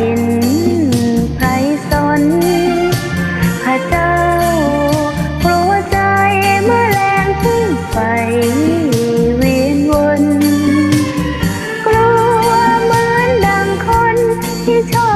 ห็นไพสาลพระเจ้ากลัวใจเมื่อแรงขึ้นไปเวียนวน กลัวเหมือนดังคนที่ชอบ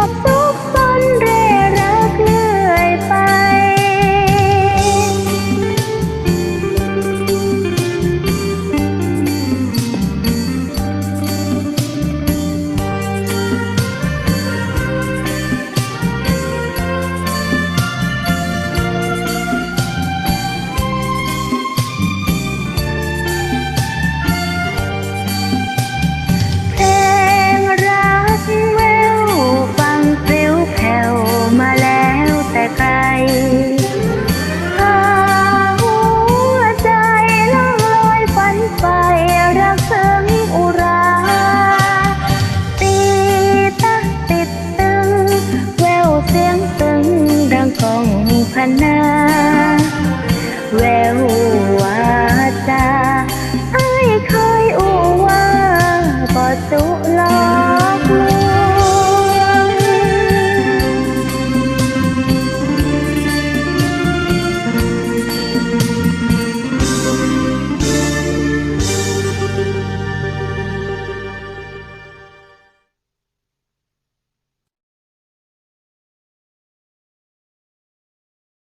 นาแวว